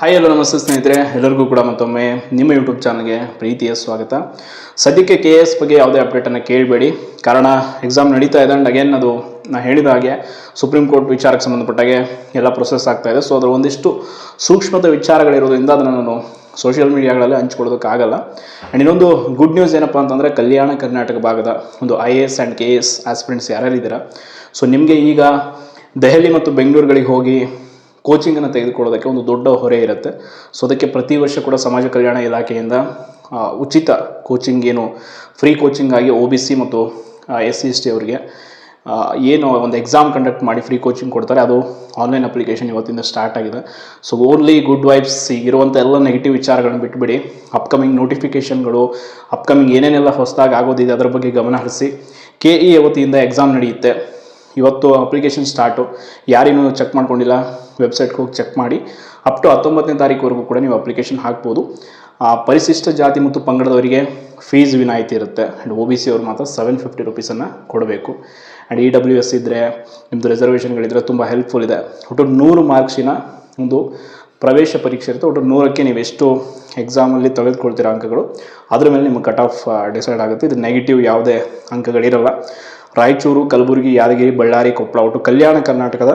Hi ಎಲ್ಲೋ ನಮಸ್ತೆ ಸ್ನೇಹಿತರೆ, ಎಲ್ಲರಿಗೂ ಕೂಡ ಮತ್ತೊಮ್ಮೆ ನಿಮ್ಮ ಯೂಟ್ಯೂಬ್ ಚಾನಲ್ಗೆ ಪ್ರೀತಿಯ ಸ್ವಾಗತ. ಸದ್ಯಕ್ಕೆ ಕೆ ಎಸ್ ಬಗ್ಗೆ ಯಾವುದೇ ಅಪ್ಡೇಟನ್ನು ಕೇಳಬೇಡಿ. ಕಾರಣ ಎಕ್ಸಾಮ್ ನಡೀತಾ ಇದೆ ಅಂಡ್ ಅಗೇನ್ ಅದು ನಾನು ಹೇಳಿದ ಹಾಗೆ ಸುಪ್ರೀಂ ಕೋರ್ಟ್ ವಿಚಾರಕ್ಕೆ ಸಂಬಂಧಪಟ್ಟಾಗೆ ಎಲ್ಲ ಪ್ರೊಸೆಸ್ ಆಗ್ತಾ ಇದೆ. ಸೊ ಅದರ ಒಂದಿಷ್ಟು ಸೂಕ್ಷ್ಮದ ವಿಚಾರಗಳಿರೋದ್ರಿಂದ ಅದನ್ನು ನಾನು ಸೋಷಿಯಲ್ ಮೀಡಿಯಾಗಳಲ್ಲಿ ಹಂಚ್ಕೊಳ್ಳೋದಕ್ಕಾಗಲ್ಲ ಆ್ಯಂಡ್ ಇನ್ನೊಂದು ಗುಡ್ ನ್ಯೂಸ್ ಏನಪ್ಪ ಅಂತಂದರೆ, ಕಲ್ಯಾಣ ಕರ್ನಾಟಕ ಭಾಗದ ಒಂದು I A S and K S aspirants ಯಾರ್ಯಾರಿದ್ದೀರಾ? So ನಿಮಗೆ ಈಗ ದೆಹಲಿ ಮತ್ತು ಬೆಂಗಳೂರುಗಳಿಗೆ ಹೋಗಿ ಕೋಚಿಂಗನ್ನು ತೆಗೆದುಕೊಳ್ಳೋದಕ್ಕೆ ಒಂದು ದೊಡ್ಡ ಹೊರೆ ಇರುತ್ತೆ. ಸೊ ಅದಕ್ಕೆ ಪ್ರತಿ ವರ್ಷ ಕೂಡ ಸಮಾಜ ಕಲ್ಯಾಣ ಇಲಾಖೆಯಿಂದ ಉಚಿತ ಕೋಚಿಂಗ್ ಏನು ಫ್ರೀ ಕೋಚಿಂಗ್ ಆಗಿ ಒ ಬಿ ಸಿ ಮತ್ತು ಎಸ್ ಸಿ ಎಸ್ ಟಿ ಅವರಿಗೆ ಏನು ಒಂದು ಎಕ್ಸಾಮ್ ಕಂಡಕ್ಟ್ ಮಾಡಿ ಫ್ರೀ ಕೋಚಿಂಗ್ ಕೊಡ್ತಾರೆ. ಅದು ಆನ್ಲೈನ್ ಅಪ್ಲಿಕೇಶನ್ ಇವತ್ತಿಂದ ಸ್ಟಾರ್ಟ್ ಆಗಿದೆ. ಸೊ ಓನ್ಲಿ ಗುಡ್ ವೈಬ್ಸ್ ಇರುವಂಥ ಎಲ್ಲ ನೆಗೆಟಿವ್ ವಿಚಾರಗಳನ್ನ ಬಿಟ್ಬಿಡಿ. ಅಪ್ಕಮಿಂಗ್ ನೋಟಿಫಿಕೇಷನ್ಗಳು ಅಪ್ಕಮಿಂಗ್ ಏನೇನೆಲ್ಲ ಹೊಸದಾಗಿ ಆಗೋದಿದೆ ಅದರ ಬಗ್ಗೆ ಗಮನ ಹರಿಸಿ. ಕೆ ಇ ವತಿಯಿಂದ ಎಕ್ಸಾಮ್ ನಡೆಯುತ್ತೆ. ಇವತ್ತು ಅಪ್ಲಿಕೇಶನ್ ಸ್ಟಾರ್ಟು ಯಾರೇನು ಚೆಕ್ ಮಾಡ್ಕೊಂಡಿಲ್ಲ ವೆಬ್ಸೈಟ್ಗೆ ಹೋಗಿ ಚೆಕ್ ಮಾಡಿ ಅಪ್ ಟು ಹತ್ತೊಂಬತ್ತನೇ ತಾರೀಕುವರೆಗೂ ಕೂಡ ನೀವು ಅಪ್ಲಿಕೇಶನ್ ಹಾಕ್ಬೋದು. ಪರಿಶಿಷ್ಟ ಜಾತಿ ಮತ್ತು ಪಂಗಡದವರಿಗೆ ಫೀಸ್ ವಿನಾಯಿತಿ ಇರುತ್ತೆ. ಆ್ಯಂಡ್ ಒ ಬಿ ಸಿ ಅವ್ರು ಮಾತ್ರ ಸೆವೆನ್ ಫಿಫ್ಟಿ ರುಪೀಸನ್ನು ಕೊಡಬೇಕು. ಆ್ಯಂಡ್ ಇ ಡಬ್ಲ್ಯೂ ಎಸ್ ಇದ್ದರೆ ನಿಮ್ಮದು ರಿಸರ್ವೇಷನ್ಗಳಿದ್ರೆ ತುಂಬ ಹೆಲ್ಪ್ಫುಲ್ ಇದೆ. ಒಟ್ಟು ನೂರು ಮಾರ್ಕ್ಸಿನ ಒಂದು ಪ್ರವೇಶ ಪರೀಕ್ಷೆ ಇರುತ್ತೆ. ಒಟ್ಟು ನೂರಕ್ಕೆ ನೀವು ಎಷ್ಟು ಎಕ್ಸಾಮಲ್ಲಿ ತೆಗೆದುಕೊಳ್ತೀರ ಅಂಕಗಳು, ಅದ್ರ ಮೇಲೆ ನಿಮ್ಮ ಕಟ್ ಆಫ್ ಡಿಸೈಡ್ ಆಗುತ್ತೆ. ಇದು ನೆಗೆಟಿವ್ ಯಾವುದೇ ಅಂಕಗಳಿರಲ್ಲ. ರಾಯಚೂರು, ಕಲಬುರಗಿ, ಯಾದಗಿರಿ, ಬಳ್ಳಾರಿ, ಕೊಪ್ಪಳ, ಒಟ್ಟು ಕಲ್ಯಾಣ ಕರ್ನಾಟಕದ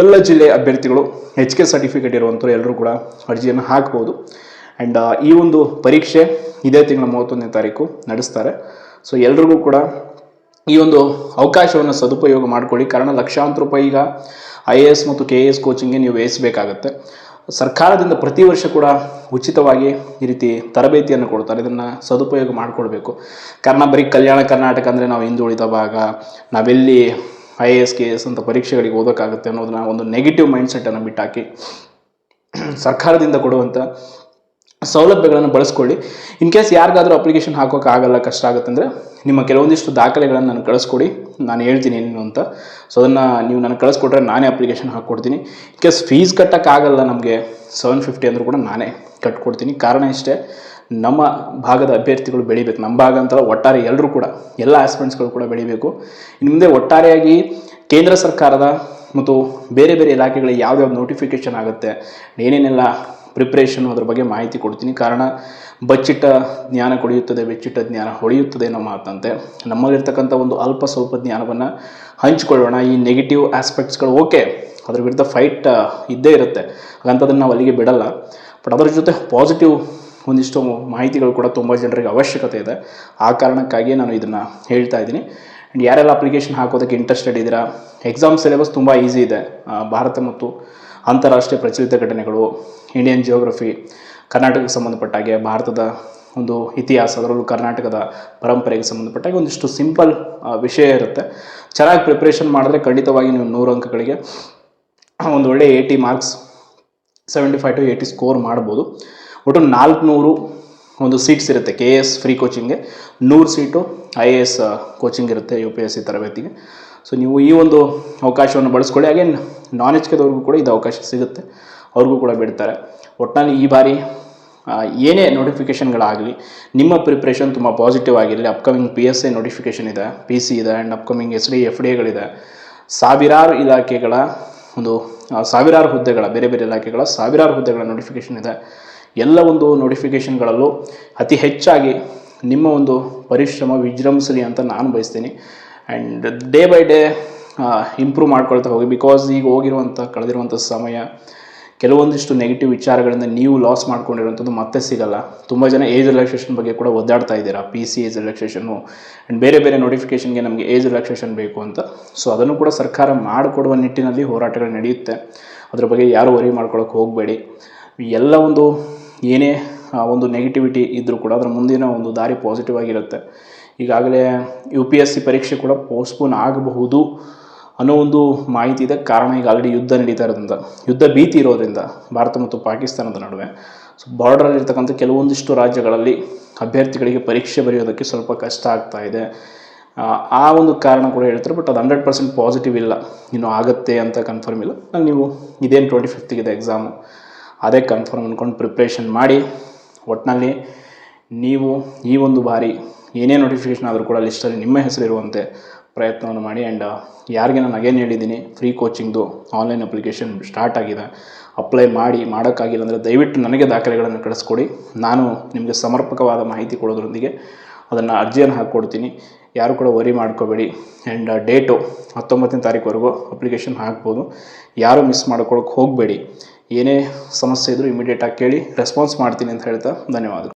ಎಲ್ಲ ಜಿಲ್ಲೆಯ ಅಭ್ಯರ್ಥಿಗಳು ಎಚ್ ಕೆ ಸರ್ಟಿಫಿಕೇಟ್ ಇರುವಂಥವ್ರು ಎಲ್ಲರೂ ಕೂಡ ಅರ್ಜಿಯನ್ನು ಹಾಕ್ಬೋದು. ಆ್ಯಂಡ್ ಈ ಒಂದು ಪರೀಕ್ಷೆ ಇದೇ ತಿಂಗಳ ಮೂವತ್ತೊಂದನೇ ತಾರೀಕು ನಡೆಸ್ತಾರೆ. ಸೊ ಎಲ್ರಿಗೂ ಕೂಡ ಈ ಒಂದು ಅವಕಾಶವನ್ನು ಸದುಪಯೋಗ ಮಾಡಿಕೊಳ್ಳಿ. ಕಾರಣ ಲಕ್ಷಾಂತರ ರೂಪಾಯಿ ಈಗ ಐ ಎ ಎಸ್ ಮತ್ತು ಕೆ ಎ ಎಸ್ ಕೋಚಿಂಗ್ಗೆ ನೀವು ಬೇಯಿಸಬೇಕಾಗತ್ತೆ ಸರ್ಕಾರದಿಂದ ಪ್ರತಿ ವರ್ಷ ಕೂಡ ಉಚಿತವಾಗಿ ಈ ರೀತಿ ತರಬೇತಿಯನ್ನು ಕೊಡ್ತಾರೆ. ಇದನ್ನು ಸದುಪಯೋಗ ಮಾಡಿಕೊಳ್ಬೇಕು ಕಾರಣ ಬರೀ ಕಲ್ಯಾಣ ಕರ್ನಾಟಕ ಅಂದರೆ ನಾವು ಹಿಂದುಳಿದ ಭಾಗ, ನಾವೆಲ್ಲಿ I A S K S ಅಂತ ಪರೀಕ್ಷೆಗಳಿಗೆ ಓದೋಕ್ಕಾಗುತ್ತೆ ಅನ್ನೋದನ್ನ ಒಂದು ನೆಗೆಟಿವ್ ಮೈಂಡ್ಸೆಟ್ಟನ್ನು ಬಿಟ್ಟಾಕಿ, ಸರ್ಕಾರದಿಂದ ಕೊಡುವಂಥ ಸೌಲಭ್ಯಗಳನ್ನು ಬಳಸ್ಕೊಳ್ಳಿ. ಇನ್ ಕೇಸ್ ಯಾರಿಗಾದರೂ ಅಪ್ಲಿಕೇಶನ್ ಹಾಕೋಕೆ ಆಗಲ್ಲ, ಕಷ್ಟ ಆಗುತ್ತೆ ಅಂದರೆ ನಿಮ್ಮ ಕೆಲವೊಂದಿಷ್ಟು ದಾಖಲೆಗಳನ್ನು ನಾನು ಕಳಿಸ್ಕೊಡಿ. ನಾನು ಹೇಳ್ತೀನಿ ಏನು ಅಂತ. ಸೊ ಅದನ್ನು ನೀವು ನನಗೆ ಕಳಿಸ್ಕೊಟ್ರೆ ನಾನೇ ಅಪ್ಲಿಕೇಶನ್ ಹಾಕ್ಕೊಡ್ತೀನಿ. ಇನ್ ಕೇಸ್ ಫೀಸ್ ಕಟ್ಟೋಕ್ಕಾಗಲ್ಲ ನಮಗೆ ಸೆವೆನ್ ಫಿಫ್ಟಿ ಅಂದರೂ ಕೂಡ ನಾನೇ ಕಟ್ಕೊಡ್ತೀನಿ. ಕಾರಣ ಇಷ್ಟೇ, ನಮ್ಮ ಭಾಗದ ಅಭ್ಯರ್ಥಿಗಳು ಬೆಳಿಬೇಕು. ನಮ್ಮ ಭಾಗ ಅಂತ ಒಟ್ಟಾರೆ ಎಲ್ಲರೂ ಕೂಡ, ಎಲ್ಲ ಆಸ್ಪಿರೆಂಟ್ಸ್ಗಳು ಕೂಡ ಬೆಳಿಬೇಕು. ಇನ್ನು ಮುಂದೆ ಒಟ್ಟಾರೆಯಾಗಿ ಕೇಂದ್ರ ಸರ್ಕಾರದ ಮತ್ತು ಬೇರೆ ಬೇರೆ ಇಲಾಖೆಗಳಿಗೆ ಯಾವ್ಯಾವ ನೋಟಿಫಿಕೇಷನ್ ಆಗುತ್ತೆ, ಏನೇನೆಲ್ಲ ಪ್ರಿಪ್ರೇಷನ್ ಅದ್ರ ಬಗ್ಗೆ ಮಾಹಿತಿ ಕೊಡ್ತೀನಿ. ಕಾರಣ, ಬಚ್ಚಿಟ್ಟ ಜ್ಞಾನ ಕೊಡಿಯುತ್ತದೆ ಬೆಚ್ಚಿಟ್ಟ ಜ್ಞಾನ ಹೊಳೆಯುತ್ತದೆ ಅನ್ನೋ ಮಾತಂತೆ. ನಮ್ಮಲ್ಲಿರ್ತಕ್ಕಂಥ ಒಂದು ಅಲ್ಪ ಸ್ವಲ್ಪ ಜ್ಞಾನವನ್ನು ಹಂಚಿಕೊಳ್ಳೋಣ. ಈ ನೆಗೆಟಿವ್ ಆಸ್ಪೆಕ್ಟ್ಸ್ಗಳು ಓಕೆ ಅದ್ರ ವಿರುದ್ಧ ಫೈಟ್ ಇದ್ದೇ ಇರುತ್ತೆ. ಹಾಗಂತದನ್ನು ನಾವು ಅಲ್ಲಿಗೆ ಬಿಡಲ್ಲ. ಬಟ್ ಅದರ ಜೊತೆ ಪಾಸಿಟಿವ್ ಒಂದಿಷ್ಟು ಮಾಹಿತಿಗಳು ಕೂಡ ತುಂಬ ಜನರಿಗೆ ಅವಶ್ಯಕತೆ ಇದೆ. ಆ ಕಾರಣಕ್ಕಾಗಿಯೇ ನಾನು ಇದನ್ನು ಹೇಳ್ತಾ ಇದ್ದೀನಿ. ಆ್ಯಂಡ್ ಯಾರೆಲ್ಲ ಅಪ್ಲಿಕೇಶನ್ ಹಾಕೋದಕ್ಕೆ ಇಂಟ್ರೆಸ್ಟೆಡ್ ಇದ್ದೀರಾ? ಎಕ್ಸಾಮ್ ಸಿಲೆಬಸ್ ತುಂಬ ಈಸಿ ಇದೆ. ಭಾರತ ಮತ್ತು ಅಂತಾರಾಷ್ಟ್ರೀಯ ಪ್ರಚಲಿತ ಘಟನೆಗಳು ಇಂಡಿಯನ್ ಜಿಯೋಗ್ರಫಿ ಕರ್ನಾಟಕಕ್ಕೆ ಸಂಬಂಧಪಟ್ಟ ಹಾಗೆ ಭಾರತದ ಒಂದು ಇತಿಹಾಸ, ಅದರಲ್ಲೂ ಕರ್ನಾಟಕದ ಪರಂಪರೆಗೆ ಸಂಬಂಧಪಟ್ಟಾಗೆ ಒಂದಿಷ್ಟು ಸಿಂಪಲ್ ವಿಷಯ ಇರುತ್ತೆ. ಚೆನ್ನಾಗಿ ಪ್ರಿಪ್ರೇಷನ್ ಮಾಡಿದ್ರೆ ಖಂಡಿತವಾಗಿ ನೀವು ನೂರು ಅಂಕಗಳಿಗೆ ಒಂದು ಒಳ್ಳೆ eighty marks seventy five to eighty score ಮಾಡ್ಬೋದು. ಒಟ್ಟು ನಾಲ್ಕುನೂರು ಒಂದು ಸೀಟ್ಸ್ ಇರುತ್ತೆ ಕೆ ಎ ಎಸ್ ಫ್ರೀ ಕೋಚಿಂಗ್ಗೆ ನೂರು seat I A S coaching ಇರುತ್ತೆ ಯು ಪಿ ಎಸ್ ಸಿ ತರಬೇತಿಗೆ. ಸೊ ನೀವು ಈ ಒಂದು ಅವಕಾಶವನ್ನು ಬಳಸ್ಕೊಳ್ಳಿ. ಹಾಗೆ ನಾನ್ ಎಚ್ ಕೆದವ್ರಿಗೂ ಕೂಡ ಇದು ಅವಕಾಶ ಸಿಗುತ್ತೆ. ಅವ್ರಿಗೂ ಕೂಡ ಬಿಡ್ತಾರೆ. ಒಟ್ಟಿನಲ್ಲಿ ಈ ಬಾರಿ ಏನೇ ನೋಟಿಫಿಕೇಷನ್ಗಳಾಗಲಿ ನಿಮ್ಮ ಪ್ರಿಪ್ರೇಷನ್ ತುಂಬ ಪಾಸಿಟಿವ್ ಆಗಿರಲಿ. Upcoming P S A notification ಇದೆ ಪಿ ಸಿ ಇದೆ and upcoming S D F D ಎಗಳಿದೆ ಸಾವಿರಾರು ಇಲಾಖೆಗಳ ಒಂದು ಸಾವಿರಾರು ಹುದ್ದೆಗಳ, ಬೇರೆ ಬೇರೆ ಇಲಾಖೆಗಳ ಸಾವಿರಾರು ಹುದ್ದೆಗಳ ನೋಟಿಫಿಕೇಷನ್ ಇದೆ. ಎಲ್ಲ ಒಂದು ನೋಟಿಫಿಕೇಷನ್ಗಳಲ್ಲೂ ಅತಿ ಹೆಚ್ಚಾಗಿ ನಿಮ್ಮ ಒಂದು ಪರಿಶ್ರಮ ವಿಜೃಂಭಿಸಲಿ ಅಂತ ನಾನು ಬಯಸ್ತೀನಿ. And day by day improve ಮಾಡ್ಕೊಳ್ತಾ ಹೋಗಿ. ಬಿಕಾಸ್ ಈಗ ಹೋಗಿರುವಂಥ ಕಳೆದಿರುವಂಥ ಸಮಯ, ಕೆಲವೊಂದಿಷ್ಟು ನೆಗೆಟಿವ್ ವಿಚಾರಗಳಿಂದ ನೀವು ಲಾಸ್ ಮಾಡ್ಕೊಂಡಿರುವಂಥದ್ದು ಮತ್ತೆ ಸಿಗಲ್ಲ. ತುಂಬ ಜನ ಏಜ್ ರಿಲ್ಯಾಕ್ಸೇಷನ್ ಬಗ್ಗೆ ಕೂಡ ಒದ್ದಾಡ್ತಾ ಇದ್ದೀರಾ? ಪಿ ಸಿ ಏಜ್ ರಿಲ್ಯಾಕ್ಸೇಷನ್ನು ಆ್ಯಂಡ್ ಬೇರೆ ಬೇರೆ ನೋಟಿಫಿಕೇಷನ್ಗೆ ನಮಗೆ ಏಜ್ ರಿಲ್ಯಾಕ್ಸೇಷನ್ ಬೇಕು ಅಂತ. ಸೊ ಅದನ್ನು ಕೂಡ ಸರ್ಕಾರ ಮಾಡಿಕೊಡುವ ನಿಟ್ಟಿನಲ್ಲಿ ಹೋರಾಟಗಳು ನಡೆಯುತ್ತೆ. ಅದ್ರ ಬಗ್ಗೆ ಯಾರೂ ವರಿ ಮಾಡ್ಕೊಳ್ಳೋಕೆ ಹೋಗಬೇಡಿ. ಎಲ್ಲ ಒಂದು ಏನೇ ಒಂದು ನೆಗೆಟಿವಿಟಿ ಇದ್ದರೂ ಕೂಡ ಅದರ ಮುಂದಿನ ಒಂದು ದಾರಿ ಪಾಸಿಟಿವ್ ಆಗಿರುತ್ತೆ. ಈಗಾಗಲೇ ಯು ಪಿ ಎಸ್ ಸಿ ಪರೀಕ್ಷೆ ಕೂಡ ಪೋಸ್ಟ್ಪೋನ್ ಆಗಬಹುದು ಅನ್ನೋ ಒಂದು ಮಾಹಿತಿ ಇದೆ. ಕಾರಣ ಈಗ ಆಲ್ರೆಡಿ ಯುದ್ಧ ನಡೀತಾ ಇರೋದ್ರಿಂದ ಯುದ್ಧ ಭೀತಿ ಇರೋದ್ರಿಂದ ಭಾರತ ಮತ್ತು ಪಾಕಿಸ್ತಾನದ ನಡುವೆ. ಸೊ ಬಾರ್ಡ್ರಲ್ಲಿರ್ತಕ್ಕಂಥ ಕೆಲವೊಂದಿಷ್ಟು ರಾಜ್ಯಗಳಲ್ಲಿ ಅಭ್ಯರ್ಥಿಗಳಿಗೆ ಪರೀಕ್ಷೆ ಬರೆಯೋದಕ್ಕೆ ಸ್ವಲ್ಪ ಕಷ್ಟ ಆಗ್ತಾ ಇದೆ. ಆ, ಆ ಒಂದು ಕಾರಣ ಕೂಡ ಹೇಳ್ತಾರೆ ಬಟ್ ಅದು ಹಂಡ್ರೆಡ್ ಪರ್ಸೆಂಟ್ ಪಾಸಿಟಿವ್ ಇಲ್ಲ. ಇನ್ನು ಆಗುತ್ತೆ ಅಂತ ಕನ್ಫರ್ಮ್ ಇಲ್ಲ. ನಾನು ನೀವು ಇದೇನು ಟ್ವೆಂಟಿ ಇದೆ ಎಕ್ಸಾಮು ಅದೇ ಕನ್ಫರ್ಮ್ ಅಂದ್ಕೊಂಡು ಪ್ರಿಪ್ರೇಷನ್ ಮಾಡಿ ಒಟ್ಟಿನಲ್ಲಿ ನೀವು ಈ ಒಂದು ಬಾರಿ ಏನೇ ನೋಟಿಫಿಕೇಷನ್ ಆದರೂ ಕೂಡ ಲಿಸ್ಟಲ್ಲಿ ನಿಮ್ಮ ಹೆಸರಿರುವಂತೆ ಪ್ರಯತ್ನವನ್ನು ಮಾಡಿ ಆ್ಯಂಡ್ ಯಾರಿಗೆ ನಾನು ಅಗೇನ್ ಹೇಳಿದ್ದೀನಿ ಫ್ರೀ ಕೋಚಿಂಗ್ದು ಆನ್ಲೈನ್ ಅಪ್ಲಿಕೇಶನ್ ಸ್ಟಾರ್ಟ್ ಆಗಿದೆ. ಅಪ್ಲೈ ಮಾಡಿ, ಮಾಡೋಕ್ಕಾಗಿಲ್ಲ ಅಂದರೆ ದಯವಿಟ್ಟು ನನಗೆ ದಾಖಲೆಗಳನ್ನು ಕಳಿಸ್ಕೊಡಿ. ನಾನು ನಿಮಗೆ ಸಮರ್ಪಕವಾದ ಮಾಹಿತಿ ಕೊಡೋದ್ರೊಂದಿಗೆ ಅದನ್ನು ಅರ್ಜಿಯನ್ನು ಹಾಕ್ಕೊಡ್ತೀನಿ. ಯಾರು ಕೂಡ ವರಿ ಮಾಡ್ಕೋಬೇಡಿ. ಆ್ಯಂಡ್ ಡೇಟು ಹತ್ತೊಂಬತ್ತನೇ ತಾರೀಕುವರೆಗೂ ಅಪ್ಲಿಕೇಶನ್ ಹಾಕ್ಬೋದು. ಯಾರು ಮಿಸ್ ಮಾಡ್ಕೊಳಕ್ಕೆ ಹೋಗಬೇಡಿ. ಏನೇ ಸಮಸ್ಯೆ ಇದ್ದರೂ ಇಮಿಡಿಯೇಟಾಗಿ ಕೇಳಿ ರೆಸ್ಪಾನ್ಸ್ ಮಾಡ್ತೀನಿ ಅಂತ ಹೇಳ್ತಾ ಧನ್ಯವಾದಗಳು.